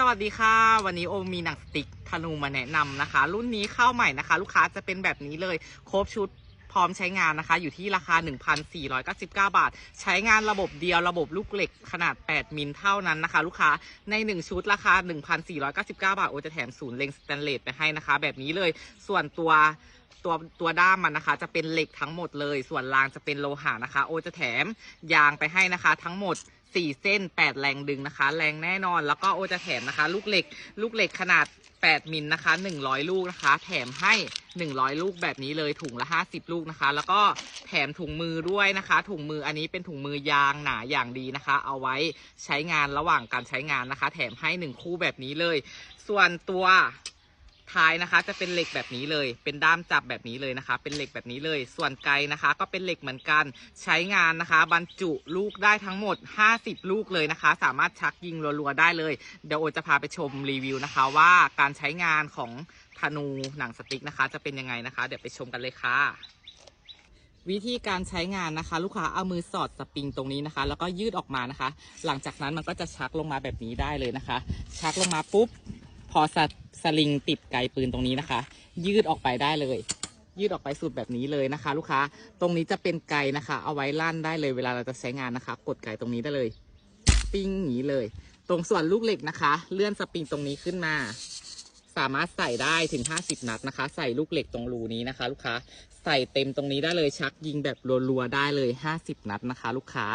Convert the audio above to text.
สวัสดีค่ะ วันนี้โอมมีหนังสติ๊กธนูมาแนะนำนะคะ รุ่นนี้เข้าใหม่นะคะ ลูกค้าจะเป็นแบบนี้เลย ครบชุด ร้อมใช้งานนะคะ อยู่ที่ราคา 1,499 บาท ใช้งานระบบเดียวระบบลูกเหล็กขนาด 8 มิลเท่านั้นนะคะ ลูกค้าใน 1 ชุดราคา 1,499 บาท โอจะแถมศูนย์เล็งสแตนเลสไปให้นะคะ แบบนี้เลยส่วนตัวตัวตัวด้ามมันนะคะ จะเป็นเหล็กทั้งหมดเลย ส่วนรางจะเป็นโลหะนะคะ โอจะแถมยางไปให้นะคะ ทั้งหมด4เส้น 8 แรงดึงนะคะ แรงแน่นอน แล้วก็โอจะแถมนะคะ ลูกเหล็ก ลูกเหล็กขนาด 8 มิลนะคะ 100 ลูกนะคะ แถมให้ 100 ลูกแบบนี้เลยถุงละ 50 ลูกนะคะ แล้วก็แถมถุงมือด้วยนะคะ ถุงมืออันนี้เป็นถุงมือยางหนาอย่างดีนะคะ เอาไว้ใช้งานระหว่างการใช้งานนะคะ แถมให้ 1 คู่แบบนี้เลย ส่วนตัว ท้ายนะคะ จะเป็นเหล็กแบบนี้เลย เป็นด้ามจับแบบนี้เลยนะคะ เป็นเหล็กแบบนี้เลย ส่วนไกนะคะ ก็เป็นเหล็กเหมือนกัน ใช้งานนะคะ บรรจุลูกได้ทั้งหมด 50 ลูกเลยนะคะ สามารถชักยิงรัวๆได้เลย เดี๋ยวโอจะพาไปชมรีวิวนะคะ ว่าการใช้งานของธนูหนังสติ๊กนะคะ จะเป็นยังไงนะคะ เดี๋ยวไปชมกันเลยค่ะวิธีการใช้งานนะคะ ลูกค้าเอามือสอดสปริงตรงนี้นะคะ แล้วก็ยืดออกมานะคะ หลังจากนั้นมันก็จะชักลงมาแบบนี้ได้เลยนะคะ ชักลงมาปุ๊บ พอสสลิงติดไกปืนตรงนี้นะคะ ยืดออกไปได้เลย ยืดออกไปสุดแบบนี้เลยนะคะ ลูกค้าตรงนี้จะเป็นไกนะคะ เอาไว้ลั่นได้เลยเวลาเราจะใช้งานนะคะ กดไกตรงนี้ได้เลย ปิ้งอย่างนี้เลย ตรงส่วนลูกเหล็กนะคะ เลื่อนสปริงตรงนี้ขึ้นมาสามารถใส่ได้ถึง 50 นัดนะคะ ใส่ลูกเหล็กตรงรูนี้นะคะ ลูกค้า ใส่เต็มตรงนี้ได้เลยชักยิงแบบรัวๆได้เลย 50 นัดนะคะ ลูกค้า